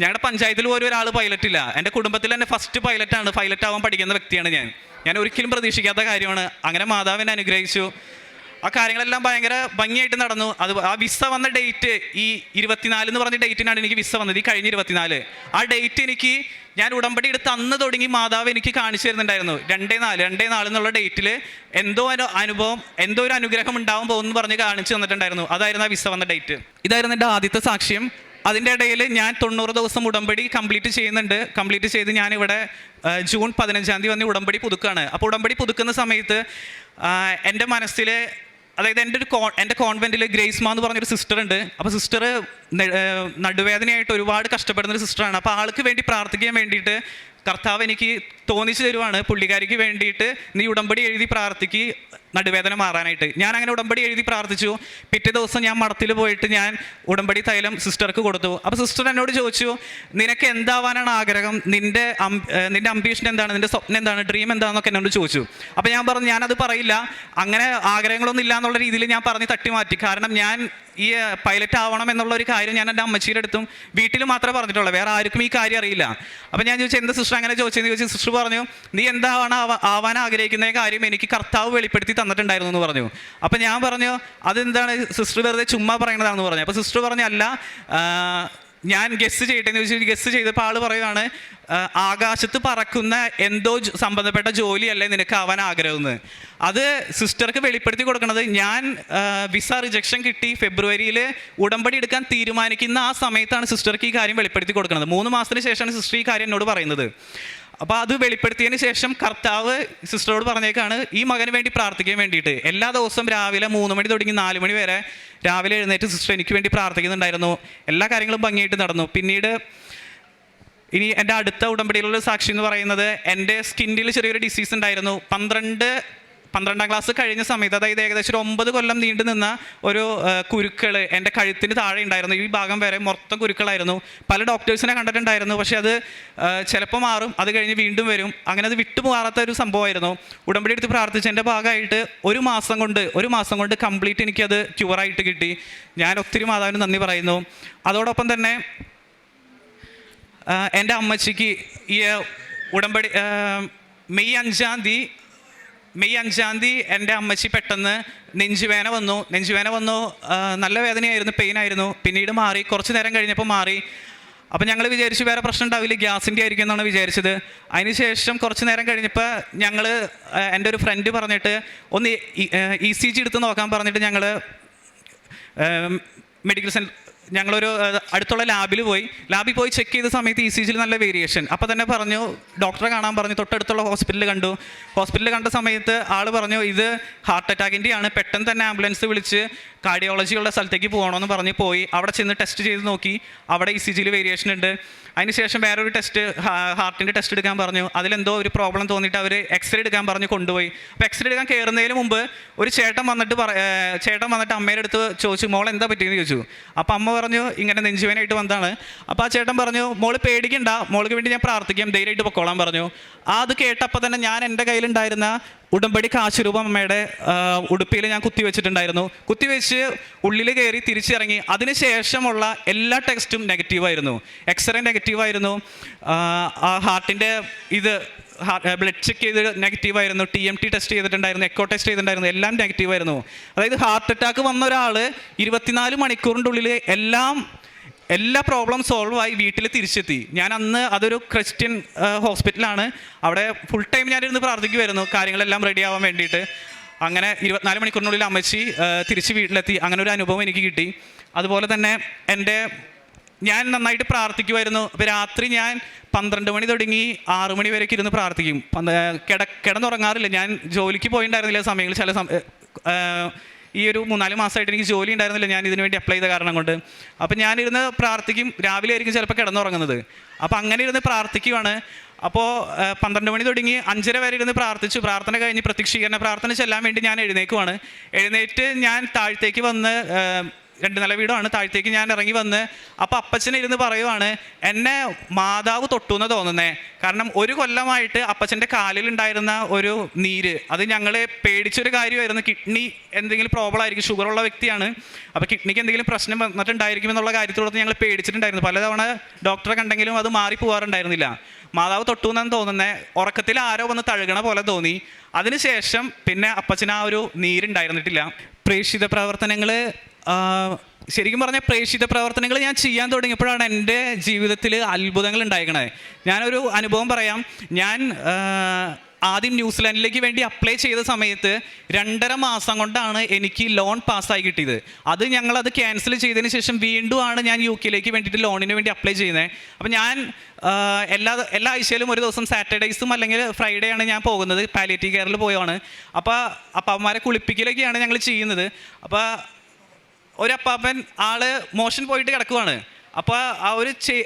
ഞങ്ങളുടെ പഞ്ചായത്തിൽ പോലും ഒരാൾ പൈലറ്റ് ഇല്ല. എന്റെ കുടുംബത്തിൽ തന്നെ ഫസ്റ്റ് പൈലറ്റാണ്. പൈലറ്റ് ആവാൻ പഠിക്കുന്ന വ്യക്തിയാണ് ഞാൻ. ഞാൻ ഒരിക്കലും പ്രതീക്ഷിക്കാത്ത കാര്യമാണ്. അങ്ങനെ മാതാവിനെ അനുഗ്രഹിച്ചു. ആ കാര്യങ്ങളെല്ലാം ഭയങ്കര ഭംഗിയായിട്ട് നടന്നു. അത് ആ വിസ വന്ന ഡേറ്റ് ഈ ഇരുപത്തിനാല് എന്ന് പറഞ്ഞ ഡേറ്റിനാണ് എനിക്ക് വിസ വന്നത്. ഈ കഴിഞ്ഞ ഇരുപത്തിനാല്. ആ ഡേറ്റ് എനിക്ക് ഞാൻ ഉടമ്പടി എടുത്ത് അന്ന് തുടങ്ങി മാതാവ് എനിക്ക് കാണിച്ചു തരുന്നുണ്ടായിരുന്നു. രണ്ടേ നാല് രണ്ടേ നാല് എന്നുള്ള ഡേറ്റിൽ എന്തോ ഒരു അനുഭവം എന്തോ ഒരു അനുഗ്രഹം ഉണ്ടാവും പോകുമെന്ന് പറഞ്ഞ് കാണിച്ചു തന്നിട്ടുണ്ടായിരുന്നു. അതായിരുന്നു ആ വിസ വന്ന ഡേറ്റ് ഇതായിരുന്നു എന്റെ ആദ്യത്തെ സാക്ഷ്യം. അതിന്റെ ഇടയിൽ ഞാൻ തൊണ്ണൂറ് ദിവസം ഉടമ്പടി കംപ്ലീറ്റ് ചെയ്യുന്നുണ്ട്. കംപ്ലീറ്റ് ചെയ്ത് ഞാനിവിടെ ജൂൺ പതിനഞ്ചാം തീയതി വന്ന് ഉടമ്പടി പുതുക്കാണ്. അപ്പോൾ ഉടമ്പടി പുതുക്കുന്ന സമയത്ത് എന്റെ മനസ്സിൽ അതായത് എന്റെ ഒരു കോ എന്റെ കോൺവെന്റിൽ ഗ്രേസ്മ എന്ന് പറഞ്ഞൊരു സിസ്റ്റർ ഉണ്ട്. അപ്പോൾ സിസ്റ്റർ നടുവേദനയായിട്ട് ഒരുപാട് കഷ്ടപ്പെടുന്ന ഒരു സിസ്റ്ററാണ് അപ്പോൾ ആൾക്ക് വേണ്ടി പ്രാർത്ഥിക്കാൻ വേണ്ടിയിട്ട് കർത്താവ് എനിക്ക് തോന്നിച്ചു തരുവാണ്. പുള്ളിക്കാരിക്ക് വേണ്ടിയിട്ട് നീ ഉടമ്പടി എഴുതി പ്രാർത്ഥിക്ക്. നടുവേദന മാറാനായിട്ട്. ഞാൻ അങ്ങനെ ഉടമ്പടി എഴുതി പ്രാർത്ഥിച്ചു. പിറ്റേ ദിവസം ഞാൻ മഠത്തിൽ പോയിട്ട് ഞാൻ ഉടമ്പടി തൈലം സിസ്റ്റർക്ക് കൊടുത്തു. അപ്പോൾ സിസ്റ്റർ എന്നോട് ചോദിച്ചു നിനക്ക് എന്താവാനാണ് ആഗ്രഹം? നിന്റെ നിന്റെ അംബീഷൻ എന്താണ്? നിന്റെ സ്വപ്നം എന്താണ്? ഡ്രീം എന്താണെന്നൊക്കെ എന്നോട് ചോദിച്ചു. അപ്പോൾ ഞാൻ പറഞ്ഞു ഞാനത് പറയില്ല. അങ്ങനെ ആഗ്രഹങ്ങളൊന്നും ഇല്ല എന്നുള്ള രീതിയിൽ ഞാൻ പറഞ്ഞ് തട്ടി മാറ്റി കാരണം ഞാൻ ഈ പൈലറ്റ് ആവണം എന്നുള്ള ഒരു കാര്യം ഞാൻ എന്റെ അമ്മച്ചിയുടെ അടുത്തും വീട്ടിൽ മാത്രമേ പറഞ്ഞിട്ടുള്ളൂ. വേറെ ആർക്കും ഈ കാര്യം അറിയില്ല. അപ്പോൾ ഞാൻ ചോദിച്ചു എന്ത് സിസ്റ്റർ? അങ്ങനെ ചോദിച്ചെന്ന് ചോദിച്ചു. സിസ്റ്റർ പറഞ്ഞു നീ എന്താണ് ആവാ- ആവാൻ ആഗ്രഹിക്കുന്ന കാര്യം എനിക്ക് കർത്താവ് വെളിപ്പെടുത്തി തന്നിട്ടുണ്ടായിരുന്നു എന്ന് പറഞ്ഞു. അപ്പോൾ ഞാൻ പറഞ്ഞു അതെന്താണ്? സിസ്റ്റർ വെറുതെ ചുമ്മാ പറയണതാണെന്ന് പറഞ്ഞു. അപ്പോൾ സിസ്റ്റർ പറഞ്ഞു അല്ല ആ, ഞാൻ ഗസ് ചെയ്യട്ടെ എന്ന് ചോദിച്ചു ഗസ് ചെയ്തപ്പോൾ ആൾ പറയുകയാണ് ആകാശത്ത് പറക്കുന്ന എന്തോ സംബന്ധപ്പെട്ട ജോലിയല്ലേ നിനക്ക് ആവാൻ ആഗ്രഹമെന്ന്. അത് സിസ്റ്റർക്ക് വെളിപ്പെടുത്തി കൊടുക്കുന്നത് ഞാൻ വിസ റിജക്ഷൻ കിട്ടി ഫെബ്രുവരിയിൽ ഉടമ്പടി എടുക്കാൻ തീരുമാനിക്കുന്ന ആ സമയത്താണ് സിസ്റ്റർക്ക് ഈ കാര്യം വെളിപ്പെടുത്തി കൊടുക്കുന്നത് മൂന്ന് മാസത്തിന് ശേഷമാണ് സിസ്റ്റർ ഈ കാര്യം എന്നോട് പറയുന്നത്. അപ്പോൾ അത് വെളിപ്പെടുത്തിയതിന് ശേഷം കർത്താവ് സിസ്റ്ററോട് പറഞ്ഞേക്കാണ് ഈ മകന് വേണ്ടി പ്രാർത്ഥിക്കാൻ വേണ്ടിയിട്ട്. എല്ലാ ദിവസവും രാവിലെ മൂന്ന് മണി തുടങ്ങി നാല് മണി വരെ രാവിലെ എഴുന്നേറ്റ് സിസ്റ്റർ എനിക്ക് വേണ്ടി പ്രാർത്ഥിക്കുന്നുണ്ടായിരുന്നു. എല്ലാ കാര്യങ്ങളും ഭംഗിയായിട്ട് നടന്നു. പിന്നീട് ഇനി എന്റെ അടുത്ത ഉടമ്പടിയിലുള്ള സാക്ഷി എന്ന് പറയുന്നത് എന്റെ സ്കിന്നിൽ ചെറിയൊരു ഡിസീസ് ഉണ്ടായിരുന്നു. പന്ത്രണ്ട് പന്ത്രണ്ടാം ക്ലാസ് കഴിഞ്ഞ സമയത്ത് അതായത് ഏകദേശം ഒരു ഒമ്പത് കൊല്ലം നീണ്ടു നിന്ന ഒരു കുരുക്കൾ എന്റെ കഴുത്തിന് താഴെ ഉണ്ടായിരുന്നു. ഈ ഭാഗം വരെ മൊത്തം കുരുക്കളായിരുന്നു. പല ഡോക്ടേഴ്സിനെ കണ്ടിട്ടുണ്ടായിരുന്നു. പക്ഷേ അത് ചിലപ്പോൾ മാറും. അത് കഴിഞ്ഞ് വീണ്ടും വരും. അങ്ങനെ അത് വിട്ടുമാറാത്ത ഒരു സംഭവമായിരുന്നു. ഉടമ്പടി എടുത്ത് പ്രാർത്ഥിച്ചതിന്റെ ഭാഗമായിട്ട് ഒരു മാസം കൊണ്ട് ഒരു മാസം കൊണ്ട് കംപ്ലീറ്റ് എനിക്കത് ക്യൂറായിട്ട് കിട്ടി. ഞാൻ ഒത്തിരി മാതാവിന് നന്ദി പറയുന്നു. അതോടൊപ്പം തന്നെ എന്റെ അമ്മച്ചിക്ക് ഈ ഉടമ്പടി മെയ് അഞ്ചാം തീയതി മെയ് അഞ്ചാം തീയതി എന്റെ അമ്മച്ചി പെട്ടെന്ന് നെഞ്ചുവേന വന്നു. നെഞ്ചുവേന വന്നു നല്ല വേദനയായിരുന്നു പെയിൻ ആയിരുന്നു. പിന്നീട് മാറി കുറച്ച് നേരം കഴിഞ്ഞപ്പോൾ മാറി. അപ്പം ഞങ്ങൾ വിചാരിച്ചു വേറെ പ്രശ്നം ഉണ്ടാവില്ല ഗ്യാസിന്റെ ആയിരിക്കും എന്നാണ് വിചാരിച്ചത്. അതിനുശേഷം കുറച്ച് നേരം കഴിഞ്ഞപ്പോൾ ഞങ്ങൾ എന്റെ ഒരു ഫ്രണ്ട് പറഞ്ഞിട്ട് ഒന്ന് ഇ സി ജി എടുത്ത് നോക്കാൻ പറഞ്ഞിട്ട് ഞങ്ങൾ മെഡിക്കൽ സെന്റർ ഞങ്ങളൊരു അടുത്തുള്ള ലാബിൽ പോയി. ലാബിൽ പോയി ചെക്ക് ചെയ്ത സമയത്ത് ഇ സി ജിയിൽ നല്ല വേരിയേഷൻ. അപ്പോൾ തന്നെ പറഞ്ഞു ഡോക്ടറെ കാണാൻ പറഞ്ഞു തൊട്ടടുത്തുള്ള ഹോസ്പിറ്റലിൽ കണ്ടു. ഹോസ്പിറ്റലിൽ കണ്ട സമയത്ത് ആൾ പറഞ്ഞു ഇത് ഹാർട്ട് അറ്റാക്കിന്റെയാണ് പെട്ടെന്ന് തന്നെ ആംബുലൻസ് വിളിച്ച് കാർഡിയോളജിയുള്ള സ്ഥലത്തേക്ക് പോകണമെന്ന് പറഞ്ഞ് പോയി. അവിടെ ചെന്ന് ടെസ്റ്റ് ചെയ്ത് നോക്കി. അവിടെ ഇ സി ജിയിൽ വേരിയേഷൻ ഉണ്ട്. അതിനുശേഷം വേറൊരു ടെസ്റ്റ് ഹാർട്ടിന്റെ ടെസ്റ്റ് എടുക്കാൻ പറഞ്ഞു. അതിലെന്തോ ഒരു പ്രോബ്ലം തോന്നിയിട്ട് അവർ എക്സ്റേ എടുക്കാൻ പറഞ്ഞ് കൊണ്ടുപോയി. അപ്പോൾ എക്സ്റേ എടുക്കാൻ കയറുന്നതിന് മുമ്പ് ഒരു ചേട്ടൻ വന്നിട്ട് പറ ചേട്ടൻ വന്നിട്ട് അമ്മയുടെ അടുത്ത് ചോദിച്ചു മോൾ എന്താ പറ്റിയെന്ന് ചോദിച്ചു. അപ്പോൾ അമ്മ പറഞ്ഞു ഇങ്ങനെ നെഞ്ചുവേനായിട്ട് വന്നതാണ്. അപ്പോൾ ആ ചേട്ടൻ പറഞ്ഞു മോൾ പേടിക്കണ്ട. മോൾക്ക് വേണ്ടി ഞാൻ പ്രാർത്ഥിക്കാം. ധൈര്യമായിട്ട് പൊക്കോളാൻ പറഞ്ഞു. അത് കേട്ടപ്പോൾ തന്നെ ഞാൻ എന്റെ കയ്യിലുണ്ടായിരുന്ന ഉടമ്പടി കാശുരൂപം അമ്മയുടെ ഉടുപ്പിയിൽ ഞാൻ കുത്തിവെച്ചിട്ടുണ്ടായിരുന്നു കുത്തിവെച്ച് ഉള്ളിൽ കയറി തിരിച്ചിറങ്ങി. അതിനുശേഷമുള്ള എല്ലാ ടെക്സ്റ്റും നെഗറ്റീവായിരുന്നു. എക്സ്റേ നെഗറ്റീവായിരുന്നു. ആ ഹാർട്ടിന്റെ ഇത് ബ്ലഡ് ചെക്ക് ചെയ്ത് നെഗറ്റീവായിരുന്നു. ടി എം ടി ടെസ്റ്റ് ചെയ്തിട്ടുണ്ടായിരുന്നു. എക്കോ ടെസ്റ്റ് ചെയ്തിട്ടുണ്ടായിരുന്നു. എല്ലാം നെഗറ്റീവായിരുന്നു. അതായത് ഹാർട്ട് അറ്റാക്ക് വന്ന ഒരാൾ ഇരുപത്തിനാല് മണിക്കൂറിന്റെ ഉള്ളിൽ എല്ലാം എല്ലാ പ്രോബ്ലം സോൾവ് ആയി വീട്ടിൽ തിരിച്ചെത്തി. ഞാൻ അന്ന് അതൊരു ക്രിസ്ത്യൻ ഹോസ്പിറ്റലാണ് അവിടെ ഫുൾ ടൈം ഞാനിരുന്ന് പ്രാർത്ഥിക്കുമായിരുന്നു കാര്യങ്ങളെല്ലാം റെഡി ആവാൻ വേണ്ടിയിട്ട്. അങ്ങനെ ഇരുപത്തിനാല് മണിക്കൂറിനുള്ളിൽ അമ്മച്ചി തിരിച്ച് വീട്ടിലെത്തി. അങ്ങനെ ഒരു അനുഭവം എനിക്ക് കിട്ടി. അതുപോലെ തന്നെ എന്റെ ഞാൻ നന്നായിട്ട് പ്രാർത്ഥിക്കുമായിരുന്നു അപ്പോൾ രാത്രി ഞാൻ പന്ത്രണ്ട് മണി തുടങ്ങി ആറ് മണി വരെയൊക്കെ ഇരുന്ന് പ്രാർത്ഥിക്കും. കിട കിടന്നുറങ്ങാറില്ല. ഞാൻ ജോലിക്ക് പോയിട്ടുണ്ടായിരുന്നില്ല സമയങ്ങളിൽ. ചില ഈ ഒരു മൂന്നാൽ മാസമായിട്ട് എനിക്ക് ജോലി ഉണ്ടായിരുന്നില്ല. ഞാൻ ഇതിനു വേണ്ടി അപ്ലൈ ചെയ്ത കാരണം കൊണ്ട്. അപ്പം ഞാനിരുന്ന് പ്രാർത്ഥിക്കും. രാവിലെ ആയിരിക്കും ചിലപ്പോൾ കിടന്നുറങ്ങുന്നത്. അപ്പം അങ്ങനെ ഇരുന്ന് പ്രാർത്ഥിക്കുവാണ്. അപ്പോൾ പന്ത്രണ്ട് മണി തുടങ്ങി അഞ്ചര വരെ ഇരുന്ന് പ്രാർത്ഥിച്ചു. പ്രാർത്ഥന കഴിഞ്ഞ് പ്രത്യക്ഷീകരണ പ്രാർത്ഥന ചെല്ലാൻ വേണ്ടി ഞാൻ എഴുന്നേക്കുവാണ്. എഴുന്നേറ്റ് ഞാൻ താഴത്തേക്ക് വന്ന് രണ്ട് നില വീടാണ്. താഴത്തേക്ക് ഞാൻ ഇറങ്ങി വന്ന് അപ്പോൾ അപ്പച്ചനെ ഇരുന്ന് പറയുവാണ് എന്നെ മാതാവ് തൊട്ടു എന്ന് തോന്നുന്നേ. കാരണം ഒരു കൊല്ലമായിട്ട് അപ്പച്ചന്റെ കാലിലുണ്ടായിരുന്ന ഒരു നീര് അത് ഞങ്ങളെ പേടിച്ചൊരു കാര്യമായിരുന്നു. കിഡ്നി എന്തെങ്കിലും പ്രോബ്ലം ആയിരിക്കും. ഷുഗർ ഉള്ള വ്യക്തിയാണ്. അപ്പോൾ കിഡ്നിക്ക് എന്തെങ്കിലും പ്രശ്നം വന്നിട്ടുണ്ടായിരിക്കും എന്നുള്ള കാര്യത്തോടൊപ്പം ഞങ്ങൾ പേടിച്ചിട്ടുണ്ടായിരുന്നു. പലതവണ ഡോക്ടറെ കണ്ടെങ്കിലും അത് മാറി പോകാറുണ്ടായിരുന്നില്ല മാതാവ് തൊട്ടു എന്നാണ് തോന്നുന്നത് ഉറക്കത്തിൽ ആരോ വന്ന് തഴുകണ പോലെ തോന്നി. അതിനുശേഷം പിന്നെ അപ്പച്ചന് ആ ഒരു നീരുണ്ടായിരുന്നിട്ടില്ല പ്രേക്ഷിത പ്രവർത്തനങ്ങൾ ശരിക്കും പറഞ്ഞ പ്രേക്ഷിത പ്രവർത്തനങ്ങൾ ഞാൻ ചെയ്യാൻ തുടങ്ങിയപ്പോഴാണ് എന്റെ ജീവിതത്തിൽ അത്ഭുതങ്ങൾ ഉണ്ടായിരിക്കണത് ഞാനൊരു അനുഭവം പറയാം. ഞാൻ ആദ്യം ന്യൂസിലാൻഡിലേക്ക് വേണ്ടി അപ്ലൈ ചെയ്ത സമയത്ത് രണ്ടര മാസം കൊണ്ടാണ് എനിക്ക് ലോൺ പാസ്സായി കിട്ടിയത്. അത് ഞങ്ങളത് ക്യാൻസൽ ചെയ്തതിന് ശേഷം വീണ്ടും ആണ് ഞാൻ യു കെയിലേക്ക് വേണ്ടിയിട്ട് ലോണിന് വേണ്ടി അപ്ലൈ ചെയ്യുന്നത്. അപ്പം ഞാൻ എല്ലാ എല്ലാ ആഴ്ചയിലും ഒരു ദിവസം സാറ്റർഡേയ്സും അല്ലെങ്കിൽ ഫ്രൈഡേ ആണ് ഞാൻ പോകുന്നത്. പാലിയേറ്റീവ് കെയറിൽ പോയാണ്. അപ്പോൾ അപ്പന്മാരെ കുളിപ്പിക്കലൊക്കെയാണ് ഞങ്ങൾ ചെയ്യുന്നത്. അപ്പോൾ ഒരപ്പാപ്പൻ ആൾ മോഷൻ പോയിട്ട് കിടക്കുവാണ്. അപ്പോൾ ആ ഒരു ചേ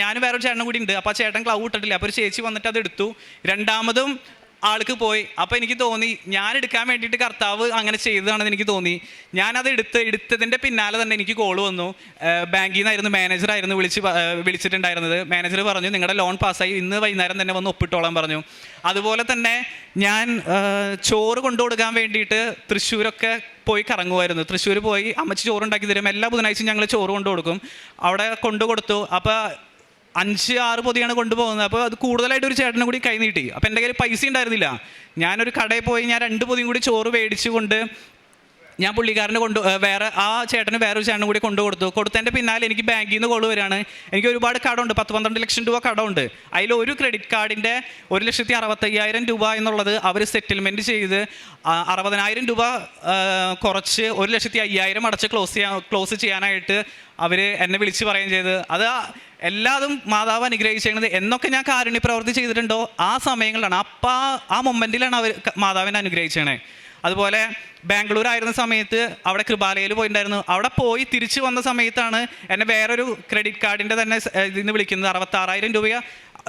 ഞാനും വേറൊരു ചേട്ടനും കൂടി ഉണ്ട്. അപ്പോൾ ആ ചേട്ടൻ ക്ലൗ ഇട്ടിട്ടില്ല. അപ്പോൾ ഒരു ചേച്ചി വന്നിട്ട് അത് എടുത്തു. രണ്ടാമതും ആൾക്ക് പോയി. അപ്പോൾ എനിക്ക് തോന്നി ഞാൻ എടുക്കാൻ വേണ്ടിയിട്ട് കർത്താവ് അങ്ങനെ ചെയ്തതാണെന്ന് എനിക്ക് തോന്നി. ഞാനത് എടുത്ത് എടുത്തതിന്റെ പിന്നാലെ തന്നെ എനിക്ക് കോൾ വന്നു. ബാങ്കിൽ നിന്നായിരുന്നു മാനേജറായിരുന്നു വിളിച്ച് വിളിച്ചിട്ടുണ്ടായിരുന്നത്. മാനേജർ പറഞ്ഞു നിങ്ങളുടെ ലോൺ പാസ്സായി ഇന്ന് വൈകുന്നേരം തന്നെ വന്ന് ഒപ്പിട്ടോളാൻ പറഞ്ഞു. അതുപോലെ തന്നെ ഞാൻ ചോറ് കൊണ്ടു കൊടുക്കാൻ വേണ്ടിയിട്ട് തൃശ്ശൂരൊക്കെ പോയി കറങ്ങുമായിരുന്നു തൃശ്ശൂർ പോയി അമ്മച്ചി ചോറ് ഉണ്ടാക്കി തരും. എല്ലാ ബുധനാഴ്ചയും ഞങ്ങൾ ചോറ് കൊണ്ടു കൊടുക്കും അവിടെ കൊണ്ടു കൊടുത്തു അപ്പോൾ അഞ്ച് ആറ് പൊതിയാണ് കൊണ്ടുപോകുന്നത്. അപ്പോൾ അത് കൂടുതലായിട്ട് ഒരു ചേട്ടനും കൂടി കൈ നീട്ടി. അപ്പോൾ എന്റെ കയ്യിൽ പൈസ ഉണ്ടായിരുന്നില്ല. ഞാനൊരു കടയിൽ പോയി ഞാൻ രണ്ട് പൊതിയും കൂടി ചോറ് മേടിച്ചു കൊണ്ട് ഞാൻ പുള്ളിക്കാരനെ കൊണ്ട് വേറെ ആ ചേട്ടന് വേറൊരു ചേട്ടനും കൂടി കൊണ്ടു കൊടുത്തു. കൊടുത്തതിന്റെ പിന്നാലെ എനിക്ക് ബാങ്കിൽ നിന്ന് കോൾ വരികയാണ്. എനിക്ക് ഒരുപാട് കടമുണ്ട്. പത്ത് പന്ത്രണ്ട് ലക്ഷം രൂപ കടമുണ്ട്. അതിൽ ഒരു ക്രെഡിറ്റ് കാർഡിന്റെ ഒരു ലക്ഷത്തി അറുപത്തയ്യായിരം രൂപ എന്നുള്ളത് അവർ സെറ്റിൽമെന്റ് ചെയ്ത് അറുപതിനായിരം രൂപ കുറച്ച് ഒരു ലക്ഷത്തി അയ്യായിരം അടച്ച് ക്ലോസ് ചെയ്യാൻ ക്ലോസ് ചെയ്യാനായിട്ട് അവർ എന്നെ വിളിച്ച് പറയുകയും ചെയ്ത്. അത് എല്ലാതും മാതാവ് അനുഗ്രഹിച്ചിരുന്നത് എന്നൊക്കെ ഞാൻ കാരുണ്യ പ്രവൃത്തി ചെയ്തിട്ടുണ്ടോ? ആ സമയങ്ങളിലാണ്. അപ്പം ആ- ആ മൊമെന്റിലാണ് അവർ മാതാവിനെ അനുഗ്രഹിച്ചത് അതുപോലെ ബാംഗ്ലൂർ ആയിരുന്ന സമയത്ത് അവിടെ കൃപാലയിൽ പോയിട്ടുണ്ടായിരുന്നു അവിടെ പോയി തിരിച്ചു വന്ന സമയത്താണ് എന്നെ വേറൊരു ക്രെഡിറ്റ് കാർഡിന്റെ തന്നെ ഇതിന്ന് വിളിക്കുന്നത്. അറുപത്താറായിരം രൂപ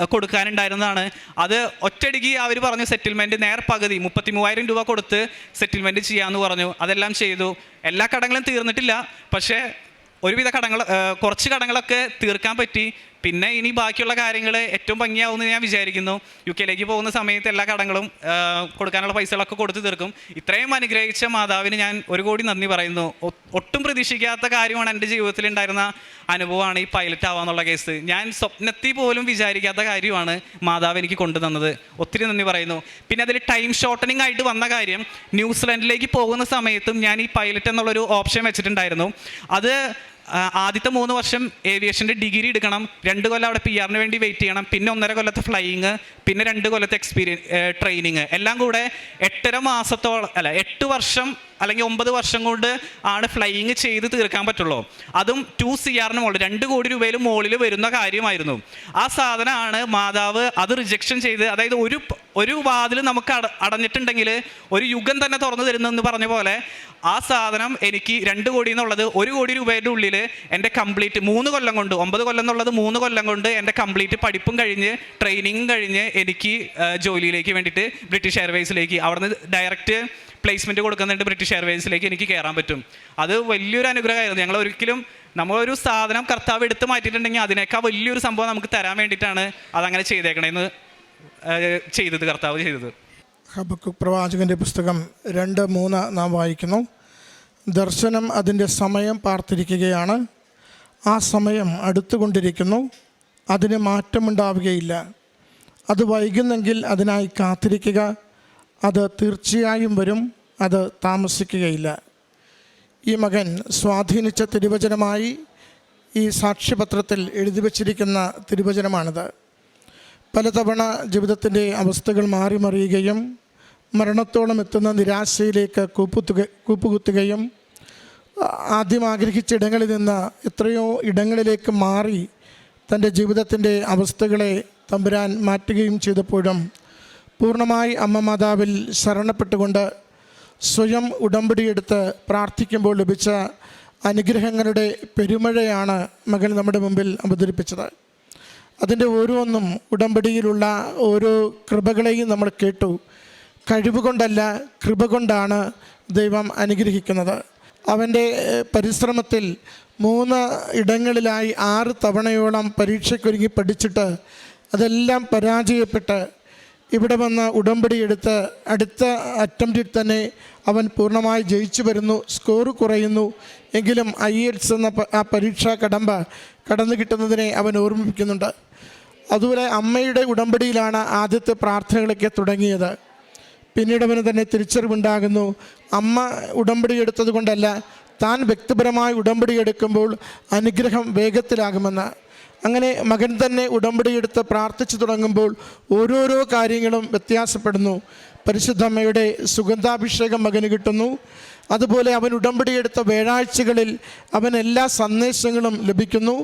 കൊടുക്കാനുണ്ടായിരുന്നതാണ്. അത് ഒറ്റയടിക്ക് അവർ പറഞ്ഞു സെറ്റിൽമെന്റ് നേർ പകുതി മുപ്പത്തി മൂവായിരം രൂപ കൊടുത്ത് സെറ്റിൽമെന്റ് ചെയ്യാമെന്ന് പറഞ്ഞു. അതെല്ലാം ചെയ്തു. എല്ലാ കടങ്ങളും തീർന്നിട്ടില്ല. പക്ഷേ ഒരുവിധ കടങ്ങൾ കുറച്ച് കടങ്ങളൊക്കെ തീർക്കാൻ പറ്റി. പിന്നെ ഇനി ബാക്കിയുള്ള കാര്യങ്ങൾ ഏറ്റവും ഭംഗിയാവുമെന്ന് ഞാൻ വിചാരിക്കുന്നു. യു കെയിലേക്ക് പോകുന്ന സമയത്ത് എല്ലാ കടങ്ങളും കൊടുക്കാനുള്ള പൈസകളൊക്കെ കൊടുത്തു തീർക്കും. ഇത്രയും അനുഗ്രഹിച്ച മാതാവിന് ഞാൻ ഒരു കോടി നന്ദി പറയുന്നു. ഒട്ടും പ്രതീക്ഷിക്കാത്ത കാര്യമാണ് എന്റെ ജീവിതത്തിൽ ഉണ്ടായിരുന്ന അനുഭവമാണ് ഈ പൈലറ്റ് ആവാന്നുള്ള കേസ് ഞാൻ സ്വപ്നത്തിൽ പോലും വിചാരിക്കാത്ത കാര്യമാണ് മാതാവ് എനിക്ക് കൊണ്ടു തന്നത്. ഒത്തിരി നന്ദി പറയുന്നു. പിന്നെ അതിൽ ടൈം ഷോർട്ടനിങ് ആയിട്ട് വന്ന കാര്യം ന്യൂസിലൻഡിലേക്ക് പോകുന്ന സമയത്തും ഞാൻ ഈ പൈലറ്റ് എന്നുള്ളൊരു ഓപ്ഷൻ വെച്ചിട്ടുണ്ടായിരുന്നു. അത് ആദ്യത്തെ മൂന്ന് വർഷം ഏവിയേഷന്റെ ഡിഗ്രി എടുക്കണം. രണ്ട് കൊല്ലം അവിടെ പി ആറിന് വേണ്ടി വെയിറ്റ് ചെയ്യണം. പിന്നെ ഒന്നര കൊല്ലത്തെ ഫ്ലൈയിങ് പിന്നെ രണ്ട് കൊല്ലത്തെ എക്സ്പീരിയൻ ട്രെയിനിങ് എല്ലാം കൂടെ എട്ടര മാസത്തോളം അല്ല എട്ട് വർഷം അല്ലെങ്കിൽ ഒമ്പത് വർഷം കൊണ്ട് ആണ് ഫ്ലൈയിങ് ചെയ്ത് തീർക്കാൻ പറ്റുള്ളൂ. അതും ടു സി ആറിന് മുകളിൽ രണ്ട് കോടി രൂപയിൽ മുകളിൽ വരുന്ന കാര്യമായിരുന്നു. ആ സാധനമാണ് മാതാവ് അത് റിജക്ഷൻ ചെയ്ത് അതായത് ഒരു ഒരു വാതിൽ നമുക്ക് അട അടഞ്ഞിട്ടുണ്ടെങ്കിൽ ഒരു യുഗം തന്നെ തുറന്നു തരുന്നെന്ന് പറഞ്ഞ പോലെ ആ സാധനം എനിക്ക് രണ്ട് കോടി എന്നുള്ളത് ഒരു കോടി രൂപയുടെ ഉള്ളിൽ എന്റെ കംപ്ലീറ്റ് മൂന്ന് കൊല്ലം കൊണ്ട് ഒമ്പത് കൊല്ലം എന്നുള്ളത് മൂന്ന് കൊല്ലം കൊണ്ട് എന്റെ കംപ്ലീറ്റ് പഠിപ്പും കഴിഞ്ഞ് ട്രെയിനിങ്ങും കഴിഞ്ഞ് എനിക്ക് ജോലിയിലേക്ക് വേണ്ടിയിട്ട് ബ്രിട്ടീഷ് എയർവേസിലേക്ക് അവിടുന്ന് ഡയറക്റ്റ് പ്ലേസ്മെന്റ് കൊടുക്കുന്നുണ്ട് ബ്രിട്ടീഷ് എയർവേസിലേക്ക് എനിക്ക് കയറാൻ പറ്റും. അത് വലിയൊരു അനുഗ്രഹമായിരുന്നു. ഞങ്ങൾ ഒരിക്കലും നമ്മളൊരു സാധനം കർത്താവ് എടുത്ത് മാറ്റിയിട്ടുണ്ടെങ്കിൽ അതിനേക്കാൾ വലിയൊരു സംഭവം നമുക്ക് തരാൻ വേണ്ടിയിട്ടാണ് അതങ്ങനെ ചെയ്തേക്കണേന്ന് ചെയ്തത് കർത്താവ് ചെയ്തത്. ഹബക്കുക്ക് പ്രവാചകന്റെ പുസ്തകം രണ്ട് മൂന്ന് നാം വായിക്കുന്നു. ദർശനം അതിന്റെ സമയം പാർത്തിരിക്കുകയാണ്. ആ സമയം അടുത്തുകൊണ്ടിരിക്കുന്നു. അതിന് മാറ്റമുണ്ടാവുകയില്ല. അത് വൈകുന്നെങ്കിൽ അതിനായി കാത്തിരിക്കുക. അത് തീർച്ചയായും വരും. അത് താമസിക്കുകയില്ല. ഈ മകൻ സ്വാധീനിച്ച തിരുവചനമായി ഈ സാക്ഷ്യപത്രത്തിൽ എഴുതി വച്ചിരിക്കുന്ന തിരുവചനമാണിത്. പലതവണ ജീവിതത്തിന്റെ അവസ്ഥകൾ മാറി മറിയുകയും മരണത്തോളം എത്തുന്ന നിരാശയിലേക്ക് കൂപ്പുത്തുക കൂപ്പുകുത്തുകയും ആദ്യം ആഗ്രഹിച്ച ഇടങ്ങളിൽ നിന്ന് എത്രയോ ഇടങ്ങളിലേക്ക് മാറി തന്റെ ജീവിതത്തിന്റെ അവസ്ഥകളെ തമ്പുരാൻ മാറ്റുകയും ചെയ്തപ്പോഴും പൂർണമായി അമ്മ മാതാവിൽ ശരണപ്പെട്ടുകൊണ്ട് സ്വയം ഉടമ്പടിയെടുത്ത് പ്രാർത്ഥിക്കുമ്പോൾ ലഭിച്ച അനുഗ്രഹങ്ങളുടെ പെരുമഴയാണ് മകൻ നമ്മുടെ മുമ്പിൽ അവതരിപ്പിച്ചത്. അതിന്റെ ഓരോന്നും ഉടമ്പടിയിലുള്ള ഓരോ കൃപകളെയും നമ്മൾ കേട്ടു. കഴിവ് കൊണ്ടല്ല കൃപ കൊണ്ടാണ് ദൈവം അനുഗ്രഹിക്കുന്നത്. അവന്റെ പരിശ്രമത്തിൽ മൂന്ന് ഇടങ്ങളിലായി ആറ് തവണയോളം പരീക്ഷയ്ക്കൊരുങ്ങി പഠിച്ചിട്ട് അതെല്ലാം പരാജയപ്പെട്ട് ഇവിടെ വന്ന് ഉടമ്പടി എടുത്ത് അടുത്ത അറ്റംപ്റ്റിൽ തന്നെ അവൻ പൂർണമായി ജയിച്ചു വരുന്നു സ്കോർ കുറയുന്നു. എങ്കിലും ഐ എൽസ് എന്ന ആ പരീക്ഷാ കടമ്പ കടന്നു കിട്ടുന്നതിനെ അവൻ ഓർമ്മിപ്പിക്കുന്നുണ്ട്. അതുപോലെ അമ്മയുടെ ഉടമ്പടിയിലാണ് ആദ്യത്തെ പ്രാർത്ഥനകളൊക്കെ തുടങ്ങിയത്. പിന്നീട് അവന് തന്നെ തിരിച്ചറിവുണ്ടാകുന്നു. അമ്മ ഉടമ്പടി എടുത്തത് കൊണ്ടല്ല താൻ വ്യക്തിപരമായി ഉടമ്പടി എടുക്കുമ്പോൾ അനുഗ്രഹം വേഗത്തിലാകുമെന്ന്. അങ്ങനെ മകൻ തന്നെ ഉടമ്പടി ഉടമ്പടിയെടുത്ത് പ്രാർത്ഥിച്ചു തുടങ്ങുമ്പോൾ ഓരോരോ കാര്യങ്ങളും വ്യത്യാസപ്പെടുന്നു. പരിശുദ്ധമ്മയുടെ സുഗന്ധാഭിഷേകം മകന് കിട്ടുന്നു. അതുപോലെ അവൻ ഉടമ്പടി എടുത്ത വേഴാഴ്ചകളിൽ അവൻ എല്ലാ സന്ദേശങ്ങളും ലഭിക്കുന്നു.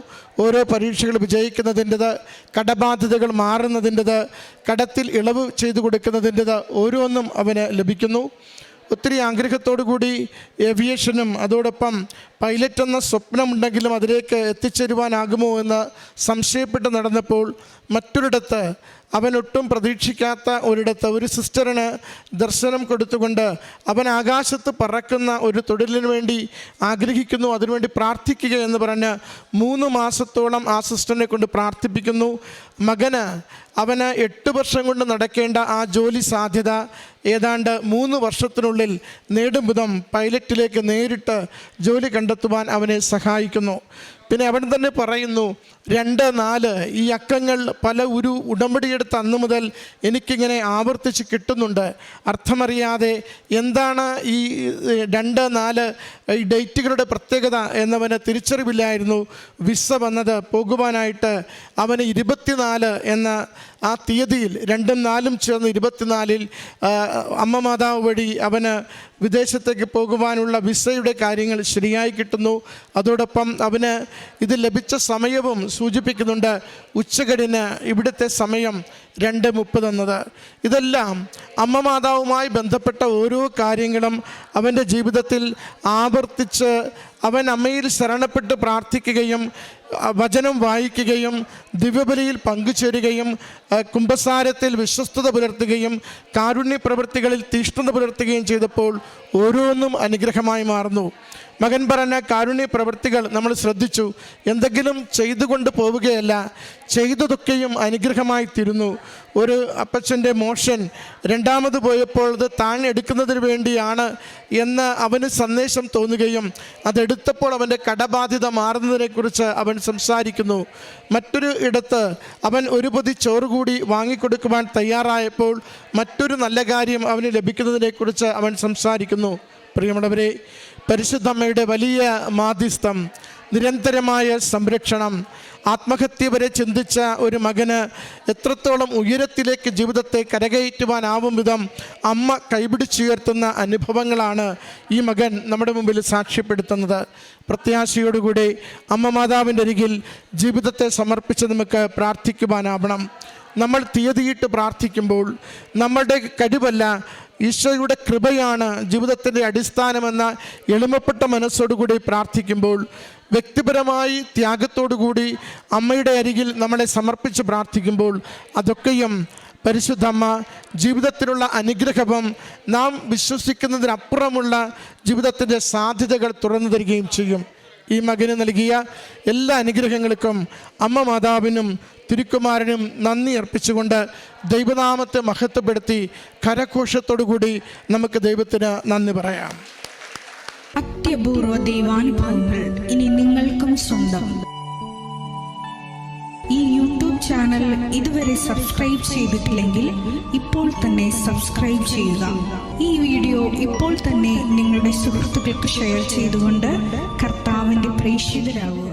ഓരോ പരീക്ഷകൾ വിജയിക്കുന്നതിന്റെത് കടബാധ്യതകൾ മാറുന്നതിന്റെത് കടത്തിൽ ഇളവ് ചെയ്തു കൊടുക്കുന്നതിന്റെത് ഓരോന്നും അവന് ലഭിക്കുന്നു. ഒത്തിരി ആഗ്രഹത്തോടു കൂടി ഏവിയേഷനും അതോടൊപ്പം പൈലറ്റ് എന്ന സ്വപ്നമുണ്ടെങ്കിലും അതിലേക്ക് എത്തിച്ചേരുവാനാകുമോ എന്ന് സംശയപ്പെട്ട് നടന്നപ്പോൾ മറ്റൊരിടത്ത് അവനൊട്ടും പ്രതീക്ഷിക്കാത്ത ഒരിടത്ത് ഒരു സിസ്റ്ററിന് ദർശനം കൊടുത്തുകൊണ്ട് അവൻ ആകാശത്ത് പറക്കുന്ന ഒരു തൊഴിലിന് വേണ്ടി ആഗ്രഹിക്കുന്നു അതിനുവേണ്ടി പ്രാർത്ഥിക്കുക എന്ന് പറഞ്ഞ് മൂന്ന് മാസത്തോളം ആ സിസ്റ്ററിനെ കൊണ്ട് പ്രാർത്ഥിപ്പിക്കുന്നു. മകന് അവന് എട്ട് വർഷം കൊണ്ട് നടക്കേണ്ട ആ ജോലി സാധ്യത ഏതാണ്ട് മൂന്ന് വർഷത്തിനുള്ളിൽ നേടും വിധം പൈലറ്റിലേക്ക് നേരിട്ട് ജോലി കണ്ടെത്തുവാൻ അവനെ സഹായിക്കുന്നു. പിന്നെ അവൻ തന്നെ പറയുന്നു രണ്ട് നാല് ഈ അക്കങ്ങൾ പല ഒരു ഉടമ്പടിയെടുത്ത അന്ന് മുതൽ എനിക്കിങ്ങനെ ആവർത്തിച്ച് കിട്ടുന്നുണ്ട്. അർത്ഥമറിയാതെ എന്താണ് ഈ രണ്ട് നാല് ഈ ഡേറ്റുകളുടെ പ്രത്യേകത എന്നവന് തിരിച്ചറിവില്ലായിരുന്നു. വിസ വന്നത് പോകുവാനായിട്ട് അവന് ഇരുപത്തിനാല് എന്ന ആ തീയതിയിൽ രണ്ടും നാലും ചേർന്ന് ഇരുപത്തിനാലിൽ അമ്മ മാതാവ് വഴി അവന് വിദേശത്തേക്ക് പോകുവാനുള്ള വിസയുടെ കാര്യങ്ങൾ ശരിയായി കിട്ടുന്നു. അതോടൊപ്പം അവന് ഇത് ലഭിച്ച സമയവും സൂചിപ്പിക്കുന്നുണ്ട്. ഉച്ചകടിന് ഇവിടുത്തെ സമയം രണ്ട് മുപ്പത് എന്നത്. ഇതെല്ലാം അമ്മ മാതാവുമായി ബന്ധപ്പെട്ട ഓരോ കാര്യങ്ങളും അവന്റെ ജീവിതത്തിൽ ആവർത്തിച്ച് അവൻ അമ്മയിൽ ശരണപ്പെട്ട് പ്രാർത്ഥിക്കുകയും വചനം വായിക്കുകയും ദിവ്യബലിയിൽ പങ്കുചേരുകയും കുംഭസാരത്തിൽ വിശ്വസ്തത പുലർത്തുകയും കാരുണ്യ പ്രവൃത്തികളിൽ തീഷ്ണത പുലർത്തുകയും ചെയ്തപ്പോൾ ഓരോന്നും അനുഗ്രഹമായി മാറുന്നു. മകൻ പറഞ്ഞ കാരുണ്യ പ്രവൃത്തികൾ നമ്മൾ ശ്രദ്ധിച്ചു. എന്തെങ്കിലും ചെയ്തുകൊണ്ട് പോവുകയല്ല ചെയ്തതൊക്കെയും അനുഗ്രഹമായി തീരുന്നു. ഒരു അപ്പച്ചന്റെ മോഷൻ രണ്ടാമത് പോയപ്പോൾ അത് താൻ എടുക്കുന്നതിന് വേണ്ടിയാണ് എന്ന് അവന് സന്ദേശം തോന്നുകയും അതെടുത്തപ്പോൾ അവന്റെ കടബാധ്യത മാറുന്നതിനെക്കുറിച്ച് അവൻ സംസാരിക്കുന്നു. മറ്റൊരു ഇടത്ത് അവൻ ഒരു പൊതി ചോറ് കൂടി വാങ്ങിക്കൊടുക്കുവാൻ തയ്യാറായപ്പോൾ മറ്റൊരു നല്ല കാര്യം അവന് ലഭിക്കുന്നതിനെക്കുറിച്ച് അവൻ സംസാരിക്കുന്നു. പ്രിയമുള്ളവരെ പരിശുദ്ധമ്മയുടെ വലിയ മാധ്യസ്ഥം നിരന്തരമായ സംരക്ഷണം ആത്മഹത്യ വരെ ചിന്തിച്ച ഒരു മകന് എത്രത്തോളം ഉയരത്തിലേക്ക് ജീവിതത്തെ കരകയറ്റുവാനാവും വിധം അമ്മ കൈപിടിച്ചുയർത്തുന്ന അനുഭവങ്ങളാണ് ഈ മകൻ നമ്മുടെ മുമ്പിൽ സാക്ഷ്യപ്പെടുത്തുന്നത്. പ്രത്യാശയോടുകൂടി അമ്മ മാതാവിന്റെ അരികിൽ ജീവിതത്തെ സമർപ്പിച്ച് നമുക്ക് പ്രാർത്ഥിക്കുവാനാവണം. നമ്മൾ തീയതിയിട്ട് പ്രാർത്ഥിക്കുമ്പോൾ നമ്മളുടെ കഴിവല്ല ഈശോയുടെ കൃപയാണ് ജീവിതത്തിന്റെ അടിസ്ഥാനമെന്ന എളിമപ്പെട്ട മനസ്സോടുകൂടി പ്രാർത്ഥിക്കുമ്പോൾ വ്യക്തിപരമായി ത്യാഗത്തോടുകൂടി അമ്മയുടെ അരികിൽ നമ്മളെ സമർപ്പിച്ച് പ്രാർത്ഥിക്കുമ്പോൾ അതൊക്കെയും പരിശുദ്ധമ്മ ജീവിതത്തിലുള്ള അനുഗ്രഹവും നാം വിശ്വസിക്കുന്നതിനപ്പുറമുള്ള ജീവിതത്തിന്റെ സാധ്യതകൾ തുറന്നു തരികയും ചെയ്യും. ഈ മകന് നൽകിയ എല്ലാ അനുഗ്രഹങ്ങൾക്കും അമ്മ മാതാവിനും തിരുക്കുമാരനും നന്ദി അർപ്പിച്ചുകൊണ്ട് ദൈവനാമത്തെ മഹത്വപ്പെടുത്തി കരഘോഷത്തോടുകൂടി നമുക്ക് ദൈവത്തിന് നന്ദി പറയാം. അത്യപൂർവ ദൈവാനുഭവങ്ങൾ ഇനി നിങ്ങൾക്കും സ്വന്തം. ഈ യൂട്യൂബ് ചാനൽ ഇതുവരെ സബ്സ്ക്രൈബ് ചെയ്തിട്ടില്ലെങ്കിൽ ഇപ്പോൾ തന്നെ സബ്സ്ക്രൈബ് ചെയ്യുക. ഈ വീഡിയോ ഇപ്പോൾ തന്നെ നിങ്ങളുടെ സുഹൃത്തുക്കൾക്ക് ഷെയർ ചെയ്തുകൊണ്ട് കർത്താവിന്റെ പ്രേക്ഷിതരാകുക.